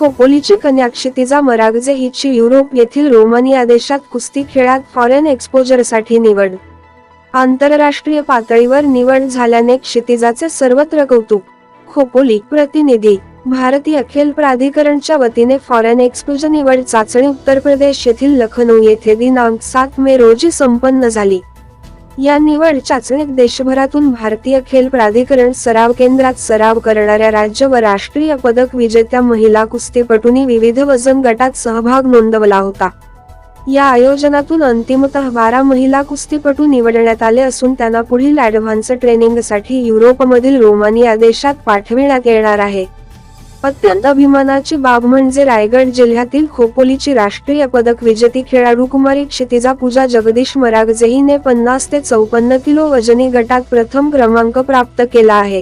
हो, खोपोलीची कन्या क्षितिजा मरागजे हिची युरोप येथील रोमानिया देशात कुस्ती खेळात फॉरेन एक्सपोजरसाठी निवड. आंतरराष्ट्रीय पातळीवर निवड झाल्याने क्षितिजाचे सर्वत्र कौतुक. खोपोली प्रतिनिधी. भारतीय खेल प्राधिकरणच्या वतीने फॉरेन एक्सपोजर निवड चाचणी उत्तर प्रदेश येथील लखनौ येथे दिनांक सात मे रोजी संपन्न झाली. या निवड चाचणीत देशभरातून भारतीय खेल प्राधिकरण सराव केंद्रात सराव करणाऱ्या राज्य व राष्ट्रीय पदक विजेत्या महिला कुस्तीपटूंनी विविध वजन गटात सहभाग नोंदवला होता. या आयोजनातून अंतिमतः बारा महिला कुस्तीपटू निवडण्यात आले असून त्यांना पुढील ऍडव्हान्स ट्रेनिंगसाठी युरोपमधील रोमानिया देशात पाठविण्यात येणार आहे. अत्यंत अभिमानाची बाब म्हणजे रायगड जिल्ह्यातील खोपोलीची राष्ट्रीय पदक विजेती खेळाडू कुमारी क्षितिजा पूजा जगदीश मरागजे हिने पन्नास ते चौपन्न किलो वजनी गटात प्रथम क्रमांक प्राप्त केला आहे.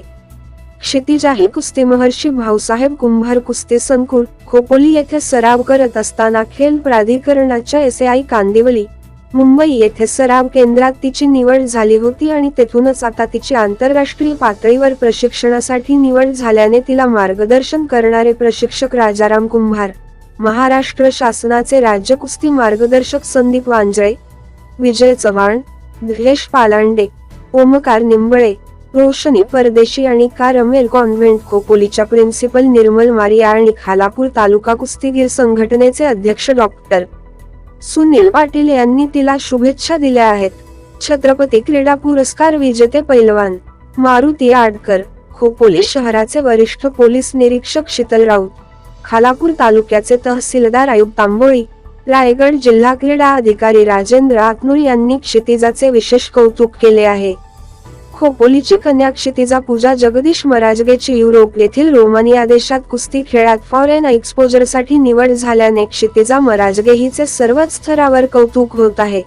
क्षितिजा ही कुस्ती महर्षी भाऊसाहेब कुंभार कुस्ती संकुल खोपोली येथे सराव करत असताना खेल प्राधिकरणाच्या एस कांदिवली मुंबई येथे सराव केंद्रात तिची निवड झाली होती आणि तेथूनच आता तिची आंतरराष्ट्रीय पातळीवर प्रशिक्षणासाठी निवड झाल्याने तिला मार्गदर्शन करणारे प्रशिक्षक राजाराम कुंभार महाराष्ट्र शासनाचे राज्य कुस्ती मार्गदर्शक संदीप वांजळे विजय चव्हाण धिलेश पालांडे ओमकार निंबळे रोशनी परदेशी आणि कारमेल कॉन्व्हेंट खोपोलीच्या प्रिन्सिपल निर्मल मारिया आणि खालापूर तालुका कुस्तीगीर संघटनेचे अध्यक्ष डॉक्टर सुनील पाटील यांनी तिला शुभेच्छा दिल्या आहेत. छत्रपती क्रीडा पुरस्कार विजेते पैलवान मारुती आडकर खोपोली शहराचे वरिष्ठ पोलीस निरीक्षक शीतल राऊत खालापूर तालुक्याचे तहसीलदार आयुब तांबोळी रायगड जिल्हा क्रीडा अधिकारी राजेंद्र आतनूर यांनी क्षितिजाचे विशेष कौतुक केले आहे. हो, खोपोलीची कन्या क्षितिजा पूजा जगदीश मराजगेची युरोप येथील रोमानिया देशात कुस्ती खेळात फॉरेन एक्सपोजरसाठी निवड झाल्याने क्षितिजा मराजगे हिचे सर्वच स्तरावर कौतुक होत आहे.